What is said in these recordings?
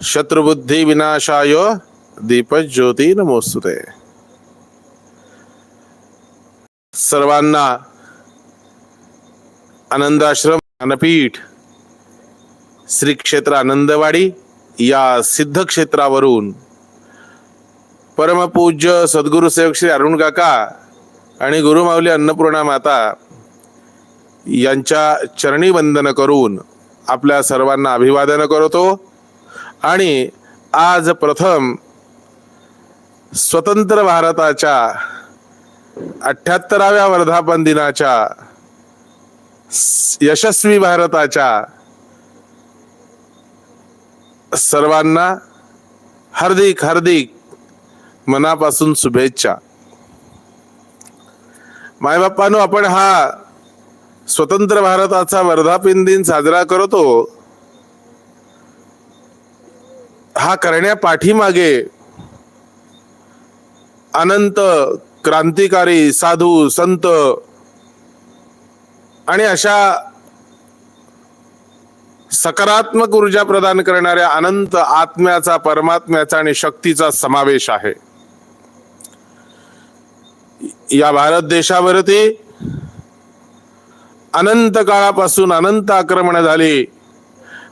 शत्रुबुद्धी विनाशाय दीपज्योती नमोस्तुते सर्वांना आनंदाश्रम ज्ञानपीठ श्री क्षेत्र आनंदवाडी या सिद्ध क्षेत्रावरून परमपूज्य सद्गुरु सेवक श्री अरुण काका आणि गुरुमाऊली अन्नपूर्णा माता यांच्या चरणी वंदन करून आपल्या सर्वांना अभिवादन करतो. आणि आज प्रथम स्वतंत्र भारताच्या अठ्याहत्तराव्या वर्धापन दिनाच्या यशस्वी भारताच्या सर्वांना हार्दिक हार्दिक मनापासून शुभेच्छा. मायबाप्पानो आपण हा स्वतंत्र भारताचा वर्धापन दिन साजरा करतो. हा करण्या पाठीमागे अनंत क्रांतिकारी साधू संत आणि अशा सकारात्मक ऊर्जा प्रदान करणाऱ्या अनंत आत्म्याचा परमात्म्याचा आणि शक्तीचा समावेश आहे. या भारत देशावरती अनंत काळापासून अनंत आक्रमण झाली.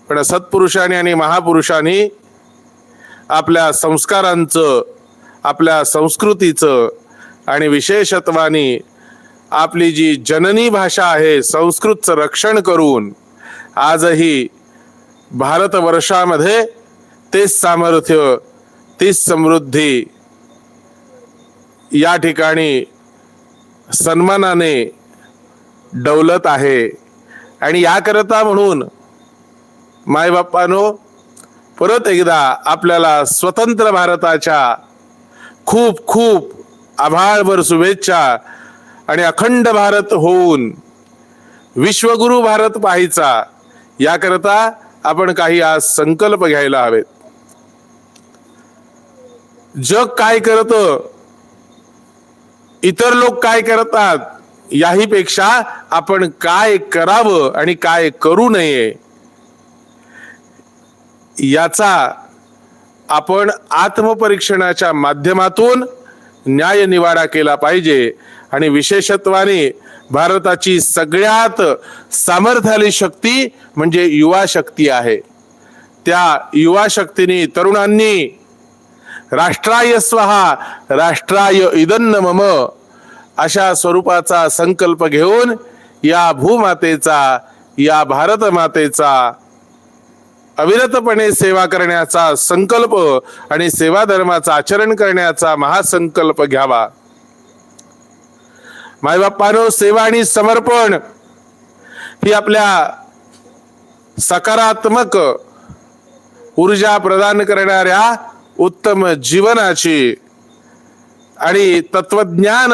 पण सत्पुरुषांनी आणि महापुरुषांनी आपल्या संस्कारांचं आपल्या संस्कृतीचं आणि विशेषत्वानी आपली जी जननी भाषा आहे संस्कृतचं रक्षण करून आजही भारतवर्षामध्ये तेच सामर्थ्य तीच समृद्धी या ठिकाणी सन्मानाने डौलत आहे. आणि याकरता म्हणून मायबाप्पानो परत एकदा आपल्याला स्वतंत्र भारताच्या खूप खूप आभाळभर शुभेच्छा आणि अखंड भारत होऊन विश्वगुरु भारत पाहायचा याकरता आपण काही आज संकल्प घ्यायला हवेत. जग काय करतं? इतर लोक काय करतात? याहीपेक्षा आपण काय करावं आणि काय करू नये? याचा आपण आत्मपरीक्षणाच्या माध्यमातून न्याय निवाडा केला पाहिजे. आणि विशेषत्वाने भारताची सगळ्यात सामर्थ्याली शक्ती म्हणजे युवा शक्ती आहे. त्या युवा शक्तीने तरुणांनी राष्ट्राय स्वहा राष्ट्राय इदन्न मम अशा स्वरूपाचा संकल्प घेऊन या भूमातेचा या भारत मातेचा अविरतपणे सेवा करण्याचा संकल्प आणि सेवा धर्माचं आचरण करण्याचा महासंकल्प घ्यावा. मायबाप्पानो सेवा आणि समर्पण ही आपल्या सकारात्मक ऊर्जा प्रदान करणाऱ्या उत्तम जीवनाची आणि तत्वज्ञान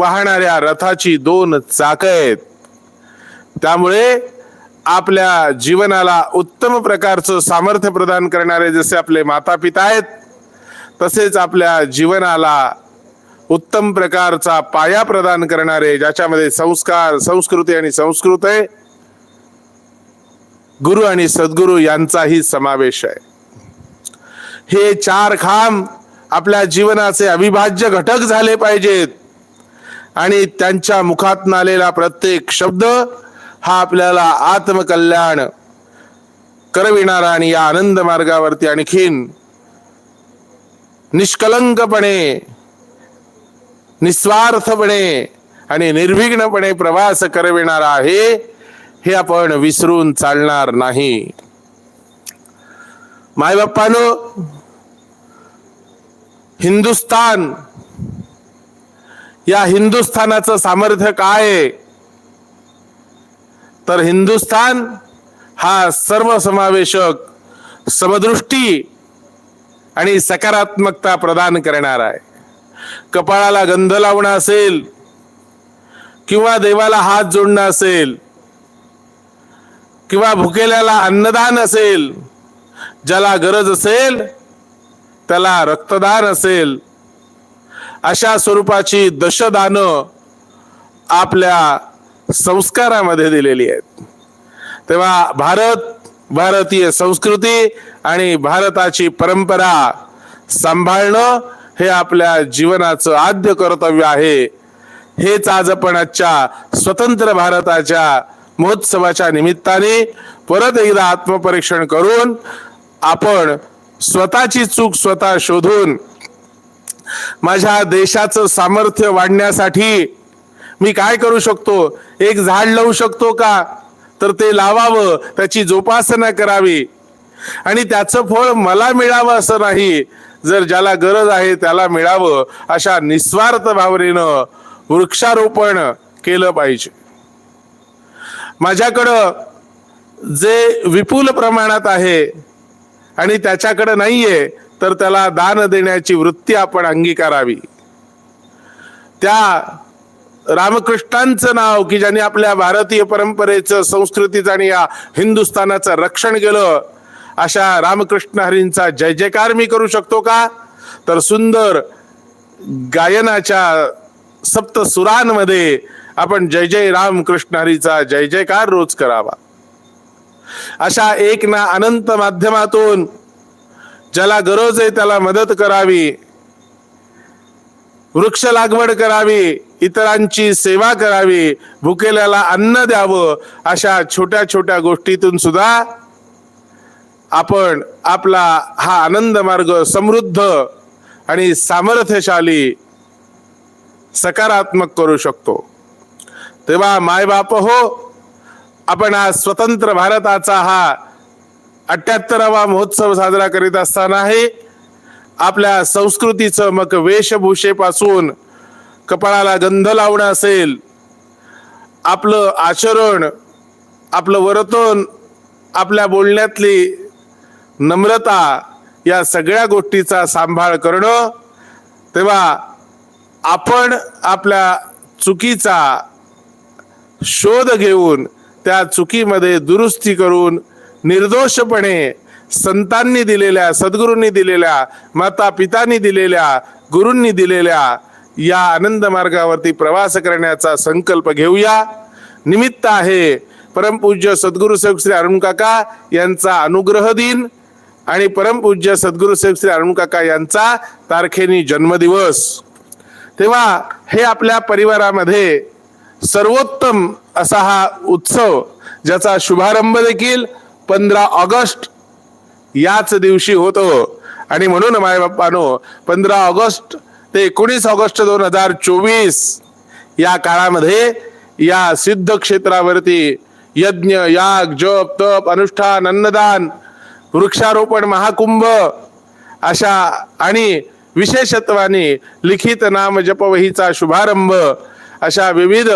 वाहणाऱ्या रथाची दोन चाक आहेत. त्यामुळे आपल्या जीवनाला उत्तम प्रकारचं सामर्थ्य प्रदान करणारे जसे आपले माता पिता आहेत तसेच आपल्या जीवनाला उत्तम प्रकारचा पाया प्रदान करणारे ज्याच्यामध्ये संस्कार संस्कृती आणि संस्कृत आहे गुरु आणि सद्गुरु यांचाही समावेश आहे. हे चार खांब आपल्या जीवनाचे अविभाज्य घटक झाले पाहिजेत आणि त्यांच्या मुखात आलेला प्रत्येक शब्द हा आपल्याला आत्मकल्याण करविणारा आणि या आनंद मार्गावरती आणखीन निष्कलंकपणे निस्वार्थपणे आणि निर्विघ्नपणे प्रवास करविणारा आहे हे आपण विसरून चालणार नाही. मायबाप्पानो हिंदुस्तान या हिंदुस्थानाचं सामर्थ्य काय आहे? तर हिंदुस्थान हा सर्वसमावेशक समदृष्टी आणि सकारात्मकता प्रदान करणार आहे. कपाळाला गंध लावणं असेल किंवा देवाला हात जोडणं असेल किंवा भुकेल्याला अन्नदान असेल ज्याला गरज असेल त्याला रक्तदान असेल अशा स्वरूपाची दशदानं आपल्या संस्कारामध्ये दिलेली आहेत. तेव्हा भारत भारतीय संस्कृती आणि भारताची परंपरा सांभाळणं हे आपल्या जीवनाचं आद्य कर्तव्य आहे. हेच आज आपण आजच्या स्वतंत्र भारताच्या महोत्सवाच्या निमित्ताने परत एकदा आत्मपरीक्षण करून आपण स्वतःची चूक स्वतः शोधून माझ्या देशाचं सामर्थ्य वाढण्यासाठी मी काय करू शकतो? एक झाड लावू शकतो का? तर ते लावावं त्याची जोपासना करावी. आणि त्याचं फळ मला मिळावं असं नाही. जर ज्याला गरज आहे त्याला मिळावं अशा निस्वार्थ भावनेनं वृक्षारोपण केलं पाहिजे. माझ्याकडं जे विपुल प्रमाणात आहे आणि त्याच्याकडं नाहीये तर त्याला दान देण्याची वृत्ती आपण अंगीकारावी. त्या रामकृष्णांचं नाव की ज्यांनी आपल्या भारतीय परंपरेचं संस्कृतीचं आणि या हिंदुस्थानाचं रक्षण केलं अशा रामकृष्ण हरींचा जय जयकार मी करू शकतो का? तर सुंदर गायनाच्या सप्त सुरांमध्ये आपण जय जय राम कृष्ण हरीचा जय जयकार रोज करावा. अशा एक ना अनंत माध्यमातून ज्याला गरज आहे त्याला मदत करावी. वृक्ष लागवड करावी इतरांची सेवा करावी भुकेल्याला अन्न द्यावं अशा छोट्या छोट्या गोष्टीतून सुद्धा आपण आपला हा आनंद मार्ग समृद्ध आणि सामर्थ्यशाली सकारात्मक करू शकतो. तेव्हा मायबाप हो आपण आज स्वतंत्र भारताचा हा अठ्याहत्तरावा महोत्सव साजरा करीत असतानाही आपल्या संस्कृतीचं मग वेशभूषेपासून कपाळाला गंध लावणं असेल आपलं आचरण आपलं वर्तन आपल्या बोलण्यातली नम्रता या सगळ्या गोष्टीचा सांभाळ करणं तेव्हा आपण आपल्या चुकीचा शोध घेऊन त्या चुकीमध्ये दुरुस्ती करून निर्दोषपणे संतांनी दिलेल्या सद्गुरूंनी दिलेल्या माता पितांनी दिलेल्या गुरूंनी दिलेल्या या आनंद मार्गावरती प्रवास करण्याचा संकल्प घेऊया. निमित्त आहे परमपूज्य सद्गुरू सेवक श्री अरुण काका यांचा अनुग्रह दिन आणि परमपूज्य सद्गुरू सेवक श्री अरुण काका यांचा तारखेनी जन्मदिवस. तेव्हा हे आपल्या परिवारामध्ये सर्वोत्तम असा हा उत्सव ज्याचा शुभारंभ देखील पंधरा ऑगस्ट याच दिवशी होतो. आणि म्हणून माय बाप्पानो पंधरा ऑगस्ट ते एकोणीस ऑगस्ट दोन हजार चोवीस या काळामध्ये या सिद्ध क्षेत्रावरती यज्ञ याग जप तप अनुष्ठान अन्नदान वृक्षारोपण महाकुंभ अशा आणि विशेषत्वाने लिखित नाम जपवहीचा शुभारंभ अशा विविध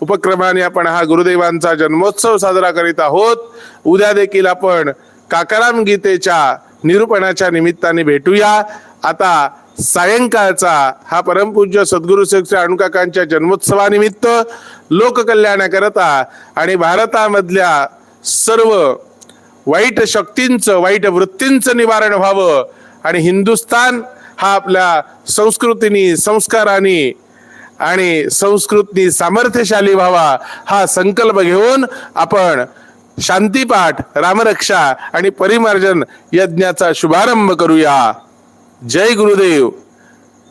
उपक्रमाने आपण हा गुरुदेवांचा जन्मोत्सव साजरा करीत आहोत. उद्या देखील आपण काकाराम गीतेच्या निरूपणाच्या निमित्ताने भेटूया. आता सायंकाळचा हा परमपूज्य सद्गुरू श्री अणुकाकांच्या जन्मोत्सवानिमित्त लोककल्याणाकरता आणि भारतामधल्या सर्व वाईट शक्तींचं वाईट वृत्तींचं निवारण व्हावं आणि हिंदुस्थान हा आपल्या संस्कृतीनी संस्कारानी आणि संस्कृती सामर्थ्यशाली व्हावा हा संकल्प घेऊन आपण शांतीपाठ रामरक्षा आणि परिमार्जन यज्ञाचा शुभारंभ करूया. जय गुरुदेव.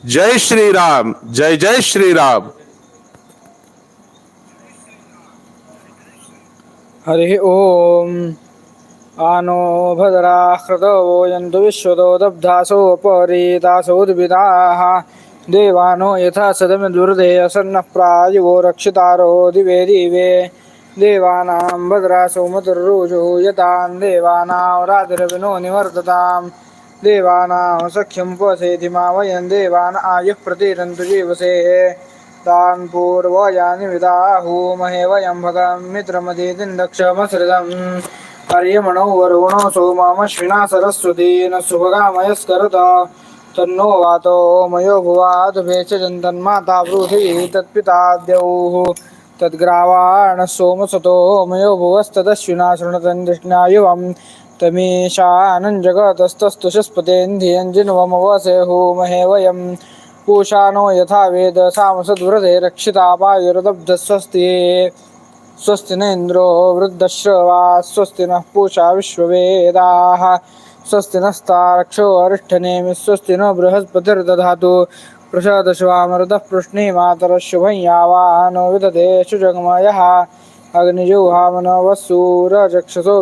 जय श्रीराम. जय जय श्रीराम. हरिः ओम। आनो भद्रा हृदो यन्तु विश्वतो दब्धासोपरीतासोद्भिदाः देवानो यथा सदमिदुर्धे असन्नः प्रायुवो रक्षितारो दिवे दिवे। देवानां भद्रासो यतां देवानां राधिरविनो निवर्ततां। देवानां सख्यं पसेति मा वयं देवान् आयुः प्रतिरन्तु जीवसे। तान् पूर्वयानि विदाहूमहे वयं भगं मित्रमदीदिन्दक्षमसृदम् अर्यमणो वरुणो सोमामश्विना सरस्वतीन सुभगामयस्करत तन्नो वातो मयो भुवात् च जन्तन्माता तत्पिता द्यौः तद्ग्रावाण सोमसतो मयोभुवस्तदश्विना भुवस्तदश्विना शृणुतन् दृष्ण्यायुवं शस्पतेन्धियञ्जिन्वमवसे होमहे वयं पूषानो यथा वेद सामसद्वृते रक्षितापायुरदब्धस्वस्ति। स्वस्ति न इन्द्रो वृद्धश्रवा स्वस्ति नः पूषा विश्ववेदाः। स्वस्ति नस्तारक्षो अरिष्ठनेमि स्वस्ति नो बृहस्पतिर्दधातु। प्रसादश्वामृतः पृश्ने मातरः शुभं यावानो विदधे सुजगमयः अग्निजुहामनो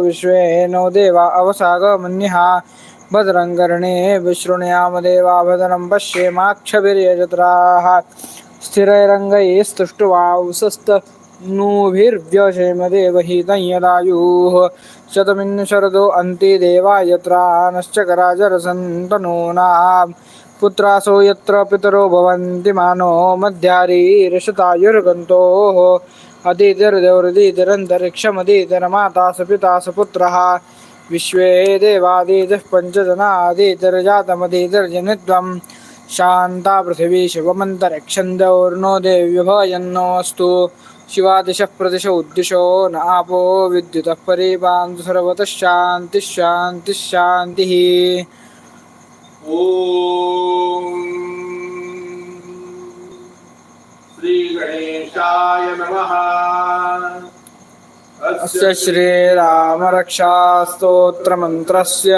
विश्वे नो देवा अवसागमन्यः। भद्रं कर्णे देवा भद्रं पश्येमाक्षभिर्यजत्राः स्थिरैरङ्गैस्तुष्टुवांसस्तनूभिर्व्यशेम देवहितं यदायुः। शतमिन् शरदो अन्ति देवा यत्र नश्चकराजरसन्तनूनां पुत्रासो यत्र पितरो भवन्ति मानो मध्यारीरशतायुर्गन्तोः अदितिर्देवरदितिरन्तरिक्षमदितिर्माता स पिता स पुत्रः विश्वे देवादितिः पञ्चजनादितिर्जातमदितिर्जनित्वं शान्ता पृथिवी शिवमन्तरिक्षन्दौर्नो देव्यभयन्नोऽस्तु शिवादिशः प्रदिश उद्दिशो आपो विद्युतः परिपान्तु शान्तिः ॐ श्रीगणेशाय नमः। अस्य श्रीरामरक्षास्तोत्रमन्त्रस्य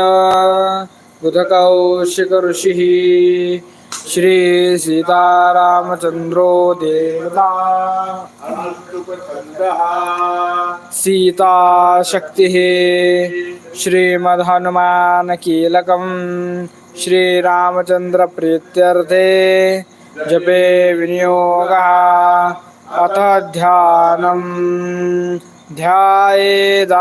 बुधकौशिकऋषिः श्रीसीतारामचन्द्रो देवता। सीताशक्तिः श्रीमद्हनुमानकीलकं श्रीरामचन्द्रप्रीत्यर्थे जपे विनियोगः अथ ध्यानं ध्यायेदाजानुबाहुं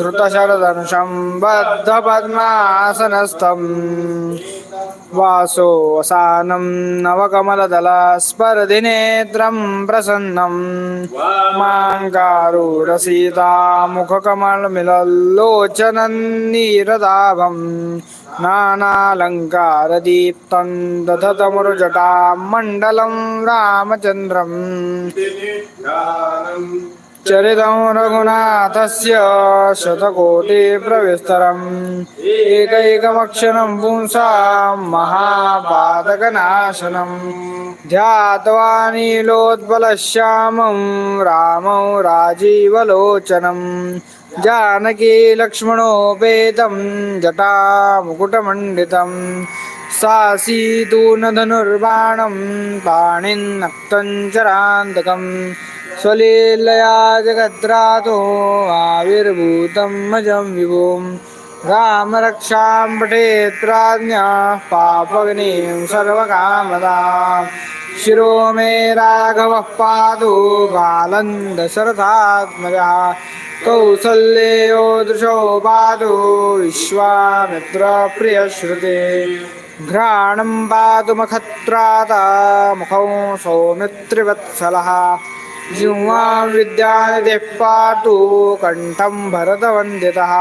धृतशरदनुषं बद्धपद्मासनस्थम् वासोऽसानं नवकमलदलस्पर्धिनेत्रं प्रसन्नं माङ्गारूढसीतामुखकमलमिलल्लोचनन्नीरदाभं नानालङ्कारदीप्तं दधतमुरुजटां मण्डलं रामचन्द्रम् ध्यानम् चरितं रघुनाथस्य शतकोटिप्रविस्तरम् एकैकमक्षरं पुंसां महापादकनाशनम् ध्यात्वा नीलोत्पलश्यामं रामं राजीवलोचनं जानकी लक्ष्मणोपेतं जटामुकुटमण्डितं सासीतूनधनुर्बाणं पाणिन्नक्तं चरान्तकम् स्वलीलया जगद्रातो आविर्भूतं मजं विभुं। रामरक्षां पठेत् प्राज्ञः पापग्निं सर्वकामदा। शिरो मे राघवः पातु बालन्दशरथात्मजः। कौसल्येयो दृशो पादो विश्वामित्रप्रियश्रुते घ्राणं पातु मखत्राता मुखौ सौमित्रिवत्सलः। जिह्वां विद्यानिधिः पातु कण्ठं भरतवन्दितः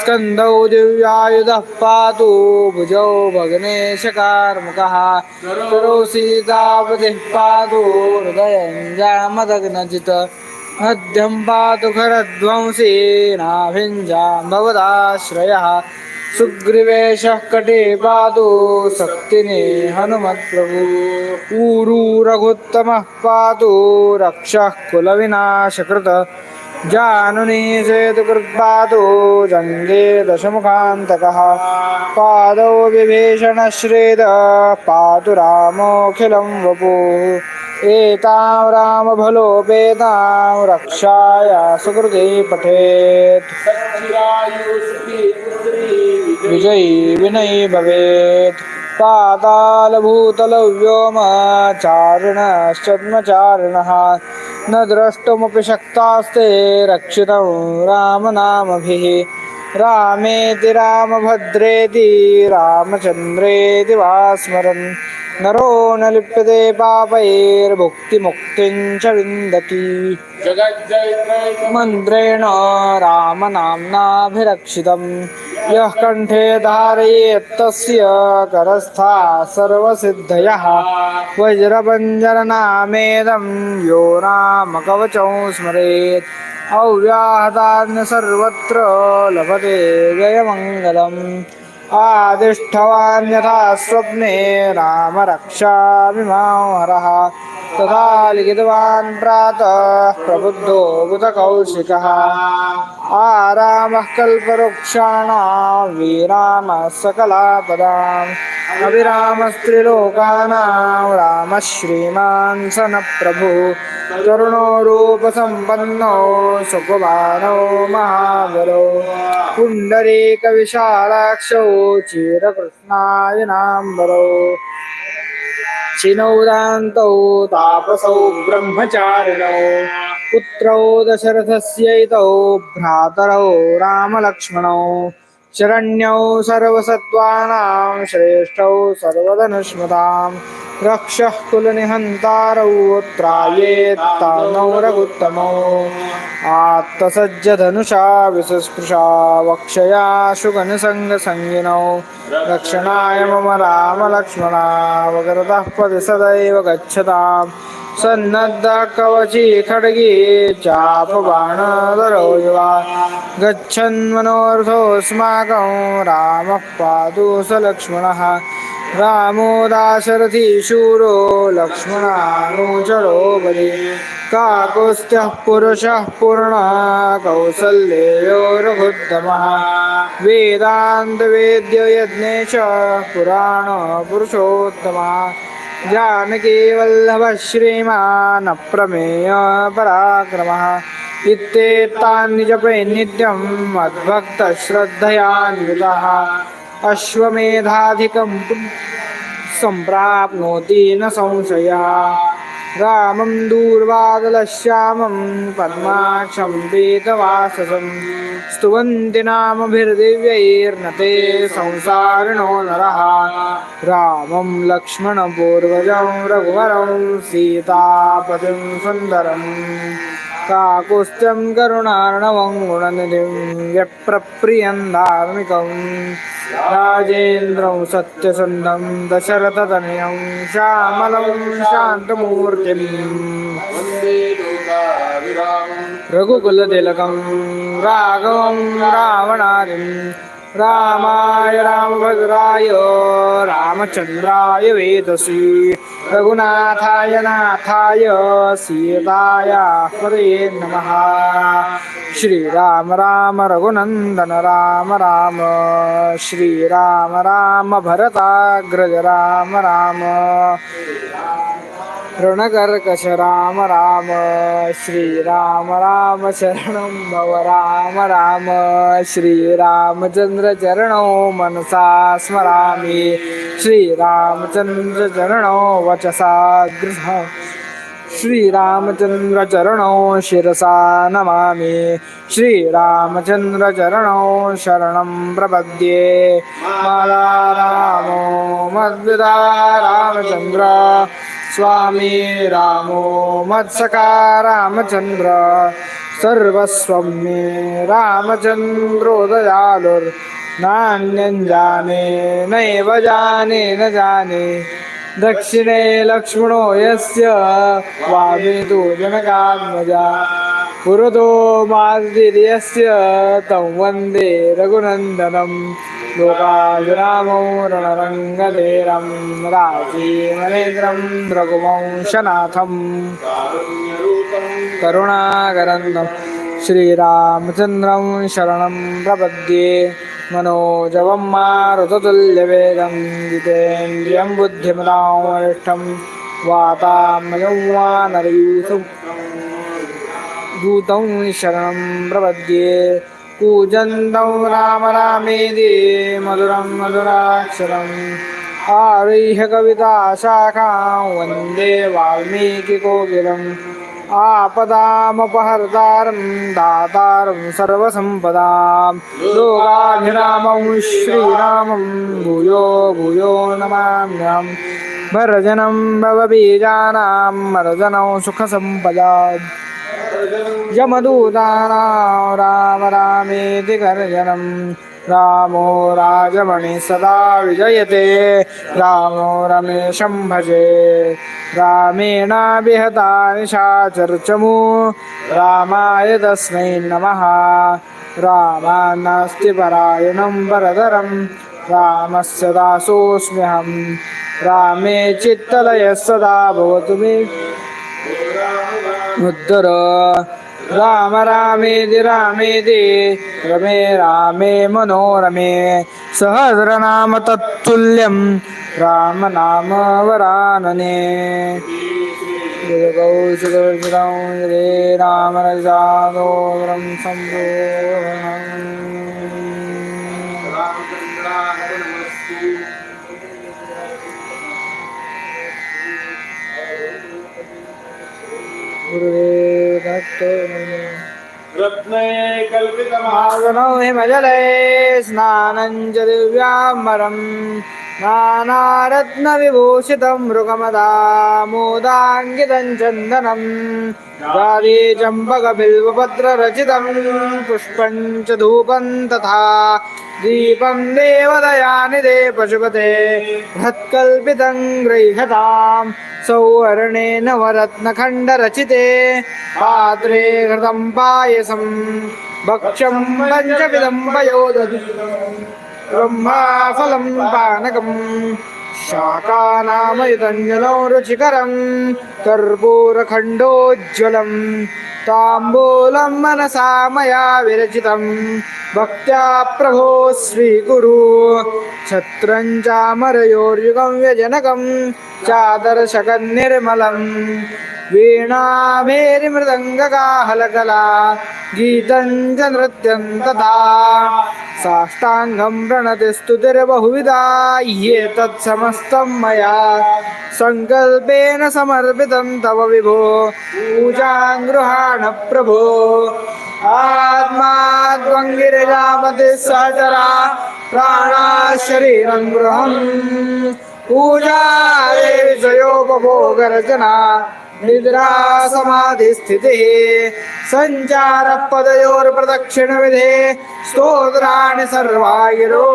स्कन्दौ दिव्यायुधः पातु भुजौ भग्नेशकार्मुकः करो सीतापतिः पातु हृदयं जामदग्नजित मध्यं पातु खरध्वंसी नाभिञ्जाम्भवदाश्रयः सुग्रीवेशः कटे पातु शक्तिने हनुमत्प्रभु ऊरू रघुत्तमः पातु रक्षः कुलविनाशकृत जानुनी सेतुकृत्पातु जङ्गे दशमुखान्तकः। पादौ विभीषणश्रेद पातु रामोऽखिलं वपुः। एतां रामभलोपेतां रक्षाय सुकृते पठेत्। विजयी विनयी भवेत्। पातालभूतलव्योमचारिणश्चद्मचारिणः न द्रष्टुमपि शक्तास्ते रक्षितं रामनामभिः। रामेति रामभद्रेति रामचन्द्रेति वा स्मरन् नरो न लिप्यते पापैर्भुक्तिमुक्तिं च विन्दति। मन्त्रेण रामनाम्नाभिरक्षितं यः कण्ठे धारयेत्तस्य करस्था सर्वसिद्धयः। वज्रपञ्जरनामेदं यो रामकवचं स्मरेत्। अव्याहतान्य सर्वत्र लभते जयमङ्गलम्। आदिष्ठवान्यथा स्वप्ने राम रक्षामि हरः तथा लिखितवान् प्रातः प्रबुद्धो बुधकौशिकः आरामः कल्पवृक्षाणां विरामः सकलापदाम् अभिरामस्त्रिलोकानां रामः श्रीमान् स न प्रभुः करुणो रूपसम्पन्नो सुकुमारो महाबलो पुण्डरीकविशालाक्षौ चिरकृष्णायनाम्बरो शिनौदान्तौ तापसौ ब्रह्मचारिणौ पुत्रौ दशरथस्यैतौ भ्रातरौ रामलक्ष्मणौ। शरण्यौ सर्वसत्त्वानां श्रेष्ठौ सर्वधनुष्मतां। रक्षः कुलनिहन्तारौ त्रायेत्तानौ रघुत्तमौ आत्तसज्जधनुषा विसुस्पृशा वक्षया शुगनसङ्गसङ्गिनौ रक्षणाय मम रामलक्ष्मणा वक्रतः पदि सदैव गच्छताम्। सन्नद्धा कवची खड्गी चापबाणधरो युवा। गच्छन्मनोऽर्थोऽस्माकं रामः पातु स लक्ष्मणः रामो दाशरथि शूरो लक्ष्मणानुचरो बलि काकुस्त्यः पुरुषः पूर्णः कौसल्येयो रघुत्तमः वेदान्तवेद्य च पुराणपुरुषोत्तमः। जानकी वल्लभः पराक्रमः इत्येतान् जपे नित्यम् मद्भक्तश्रद्धयान्वितः अश्वमेधाधिकं सम्प्राप्नोति न संशयः। रामं दूर्वादलश्यामं पद्माक्षं पीतवाससं स्तुवन्ति नामभिर्दिव्यैर्नते संसारिणो नरः। रामं लक्ष्मणपूर्वजं रघुवरं सीतापतिं सुन्दरम् काकुस्त्यं करुणार्णवं गुणनिधिं व्यप्रप्रियं धार्मिकं राजेन्द्रं सत्यसन्धं दशरथतनयं श्यामलं शान्तमूर्तिम् रघुकुलतिलकं राघवं रावणारिं रामाय रामभद्राय रामचन्द्राय वेदसी रघुनाथाय नाथाय सीताय हरे नमः। श्रीराम राम रघुनन्दन राम राम श्रीराम राम भरताग्रज राम राम ऋणकर्कश राम राम श्रीराम राम शरणं भव राम राम श्रीरामचन्द्र चरणौ मनसा स्मरामि श्रीरामचन्द्र चरणौ वचसा गृह श्रीरामचन्द्रचरणौ शिरसा नमामि श्रीरामचन्द्रचरणौ शरणं प्रपद्ये माला रामो मद्विदा रामचन्द्र स्वामी रामो मत्सका रामचन्द्र सर्वस्वं मे रामचन्द्रोदयालुर्नान्यं जाने नैव जाने न जाने। दक्षिणे लक्ष्मणो यस्य वामेतु जनकात्मजा। पुरतो मार्जिर्यस्य तं वन्दे रघुनन्दनं। लोकाभिरामो रणरङ्गधेरं राजीमनेन्द्रं रघुवंशनाथं करुणाकरन्दं श्रीरामचन्द्रं शरणं प्रपद्ये। मनोजवं मारुततुल्यवेदं जितेन्द्रियं बुद्धिमतां वरिष्ठं वातामयं वानरयूथं दूतं शरणं प्रपद्ये कूजन्तं राम रामेदि मधुरं मधुराक्षरम् आरुह्य कविताशाखां वन्दे वाल्मीकिकोकिलम् आपदामपहर्तारं दातारं सर्वसम्पदां लोकाभिरामं श्रीरामं भूयो भूयो नमाम्यहं। भरजनं भवबीजानां मर्जनं सुखसम्पदा यमदूतानां राम रामेति गर्जनं रामो राजमणि सदा विजयते। रामो रमेशं भजे। रामेण विहता निशाचर्चमु। रामाय तस्मै नमः। रामान्नास्ति परायणं वरदरं। रामस्य दासोऽस्म्यहं। रामे चित्तलयः सदा भवतु मे। उद्धर राम रामेति रामेति रमे रामे मनोरमे। सहस्रनाम तत्तुल्यं राम नाम वरानने। गौशिकविश्रं रे रजादोरं गुरुदेव दत्त रत्नये कल्पितमहा मागनो हिमजले स्नानं च दिव्याम्बरं नानारत्नविभूषितं मृगमदामोदाङ्गितं चन्दनं गादे चम्पकबिल्वपत्ररचितं पुष्पं च धूपं तथा दीपं देवदयानिदे पशुपते हत्कल्पितं गृह्यतां सौवर्णेन वरत्नखण्डरचिते पात्रे घृतं पायसं भक्ष्यं पञ्चविधं पयोदधि ब्रह्माफलं पानकम् शाकानामयुतञ्जनो रुचिकरं कर्पूरखण्डोज्ज्वलं ताम्बूलं मनसा मया विरचितं भक्त्या प्रभो स्वीकुरु छत्रं चामरयोर्युगं व्यजनकं चादर्शकं निर्मलं वीणाभेरिमृदङ्गकाहलकला गीतं च नृत्यं तथा साष्टाङ्गं प्रणति स्तुतिर्बहुविधा ह्येतत्समस्तं मया। सङ्कल्पेन समर्पितं तव विभो। पूजां गृहाण प्रभो। आत्माद्वङ्गिरिजापति सहचरा। प्राणा शरीरं गृहम्। पूजा विषयोपभोगरचना निद्रा समाधिस्थितिः सञ्चारपदयोर्प्रदक्षिणविधे स्तोत्राणि सर्वायुरो.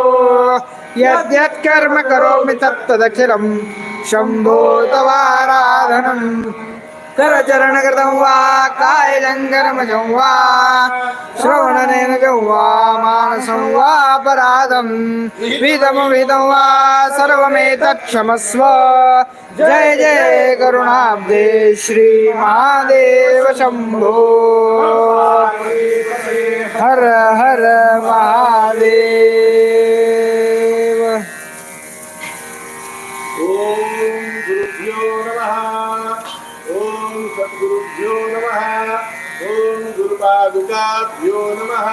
यद्यत् कर्म करोमि तत्तदखिलं शम्भो तवाराधनम् करचरणकृतं वा कायजङ्करमजं वा श्रवणनेनजं वा मानसं वा विधमविधं वा सर्वमेतत्क्षमस्व। जय जय करुणाब्दे श्रीमहादेव शम्भो। हर हर महादेव। ॐ गुरुभ्यो नमः ओम सद्गुरुभ्यो नमः। ओम गुरुपादुकाभ्यो नमः।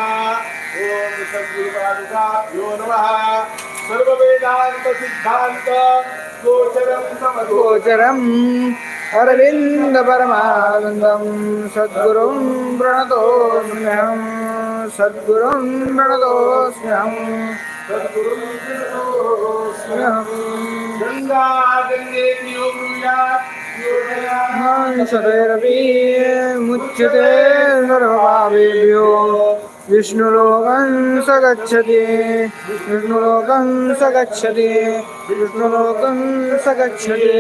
ओम सद्गुरुपादुकाभ्यो नमः। सर्व वेदांत सिद्धांत गोचरं समदो। गोचरम् अरविन्द परमानन्दं सद्गुरुं प्रणतोऽस्म्यहं सद्गुरुं प्रणतोऽस्म्यहं सद्गुरुं गंगा गंगे यो ब्रूयात् सदैरपि मुच्यते सर्वभावेभ्यो విష్ణులోకం సగచ్చతి విష్ణులోకం సగచ్చతి విష్ణులోకం సగచ్చతి.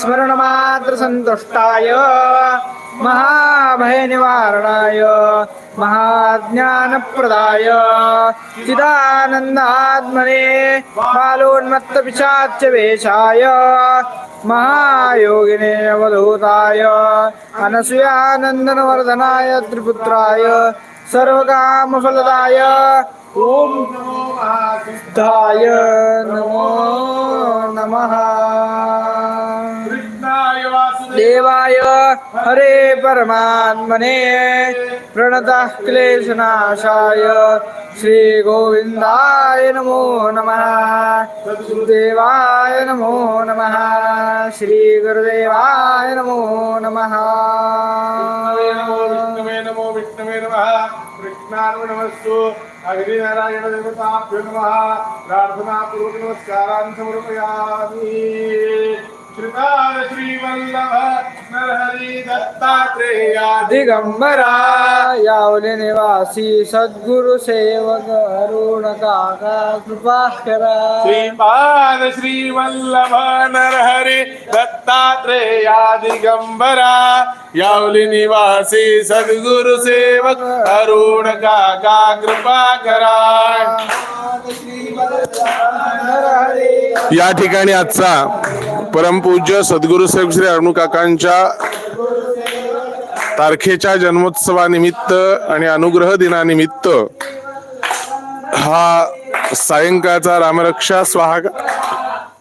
స్మరణమాత్ర సంతుష్టాయ. महाभयनिवारणाय महाज्ञानप्रदाय। चिदानन्दात्मने बालोन्मत्तपिशाच्यवेशाय महायोगिने अवधूताय अनसूयानन्दनवर्धनाय त्रिपुत्राय सर्वकामफलदाय। ॐ सिद्धाय नमो नमः। देवाय हरे परमात्मने। प्रणतः क्लेशनाशाय। श्रीगोविन्दाय नमो नमः। देवाय नमो नमः। श्रीगुरुदेवाय नमो नमः। नमो विष्णवे नमो विष्णवे नमः। कृष्णार्पणमस्तु। अग्निनारायण देवताभ्यो नमः। प्रार्थनापूर्वक नमस्कारान् समर्पयामि। श्रीपाद श्रीवल्लभ नरहरी दत्तात्रेया दिगंबरा यावले निवासी सद्गुरु सेवक अरुण काका कृपा करा. श्रीपाद श्रीवल्लभ नरहरी दत्तात्रेया दिगंबरा यावली निवासी सद्गुरु सेवक अरुण काका कृपा करा. या ठिकाणी आजचा परमपूज्य सद्गुरु सेवक श्री अरुण काकांच्या तारखेच्या जन्मोत्सवानिमित्त आणि अनुग्रह दिनानिमित्त हा सायंकाळचा रामरक्षा स्वाहा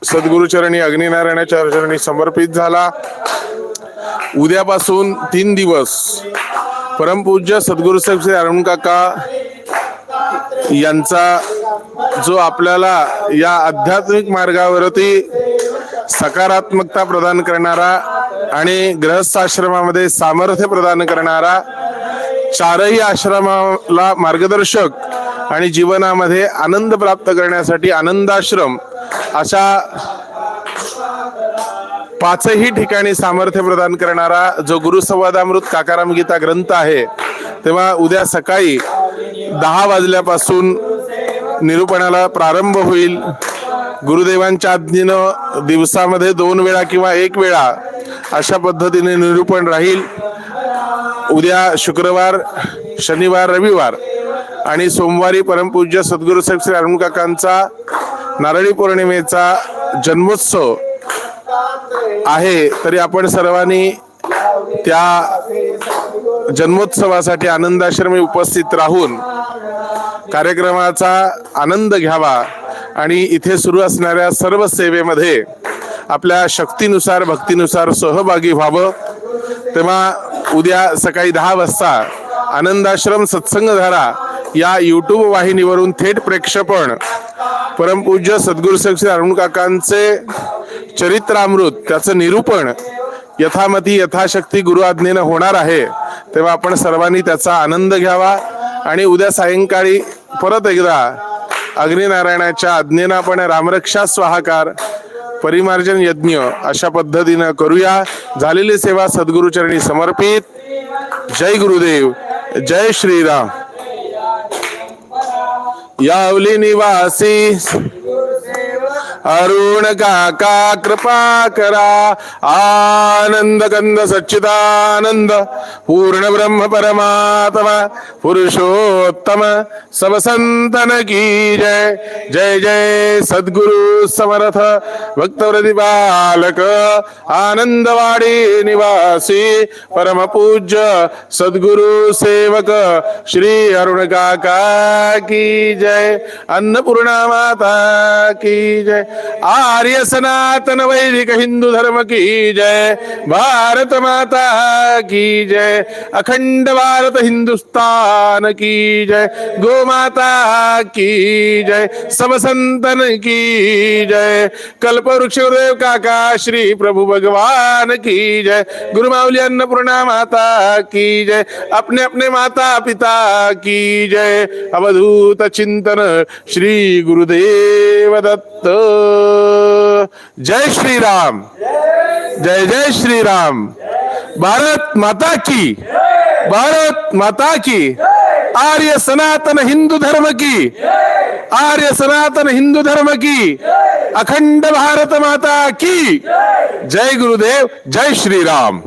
सद्गुरुचरणी अग्निनारायणाच्या चरणी समर्पित झाला. उद्यापासून तीन दिवस परमपूज्य सद्गुरु साहेब श्री अरुण काका यांचा जो आपल्याला या आध्यात्मिक मार्गावरती सकारात्मकता प्रदान करणारा आणि गृहस्थाश्रमामध्ये सामर्थ्य प्रदान करणारा चारही आश्रमाला मार्गदर्शक आणि जीवनामध्ये आनंद प्राप्त करण्यासाठी आनंदाश्रम अशा पाचही ठिकाणी सामर्थ्य प्रदान करणारा जो गुरुसंवादामृत काकाराम गीता ग्रंथ आहे तेव्हा उद्या सकाळी दहा वाजल्यापासून निरूपणाला प्रारंभ होईल. गुरुदेवांच्या आज्ञेनं दिवसामध्ये दोन वेळा किंवा एक वेळा अशा पद्धतीने निरूपण राहील. उद्या शुक्रवार शनिवार रविवार आणि सोमवारी परमपूज्य सद्गुरू साहेब श्री अरुण काकांचा नारळी पौर्णिमेचा जन्मोत्सव आहे तरी आपण सर्वांनी त्या जन्मोत्सवासाठी आनंदाश्रमी उपस्थित राहून कार्यक्रमाचा आनंद घ्यावा आणि इथे सुरू असणाऱ्या सर्व सेवेमध्ये आपल्या शक्तीनुसार भक्तीनुसार सहभागी व्हावं. तेव्हा उद्या सकाळी दहा वाजता आनंदाश्रम सत्संगधारा या युट्यूब वाहिनीवरून थेट प्रेक्षपण परमपूज्य सद्गुरू साहेब श्री अरुण काकांचे चरित्रामृत त्याचं निरूपण यथामती यथाशक्ती गुरु आज्ञेनं होणार आहे तेव्हा आपण सर्वांनी त्याचा आनंद घ्यावा आणि उद्या सायंकाळी परत एकदा अग्निनारायणाच्या आज्ञेनं आपण रामरक्षा स्वाहाकार परिमार्जन यज्ञ अशा पद्धतीनं करूया. झालेली सेवा सद्गुरुचरणी समर्पित. जय गुरुदेव जय श्रीराम. यावली निवासी अरुण काका कृपा करा. आनंद कंद सच्चिदानंद पूर्ण ब्रह्म परमात्मा पुरुषोत्तम सब संतन की जय. जय जय सद्गुरु समर्थ भक्त बालक आनंदवाडी निवासी परम पूज्य सद्गुरु सेवक श्री अरुण काका की जय. अन्नपूर्णा माता की जय. आर्य सनातन वैदिक हिंदू धर्म की जय। भारत माता की जय। अखंड भारत हिंदुस्तान की जय। गो माता की जय। सब संतन की जय। कल्पवृक्ष गुरुदेव काका श्री प्रभु भगवान की जय। गुरु माऊली अन्नपूर्णा माता की जय। अपने अपने माता पिता की जय। अवधूत चिंतन श्री गुरुदेव दत्त जय श्रीराम जय जय श्रीराम भारत माता की भारत माता की आर्य सनातन हिंदू धर्म की आर्य सनातन हिंदू धर्म की अखंड भारत माता की जय गुरुदेव जय श्रीराम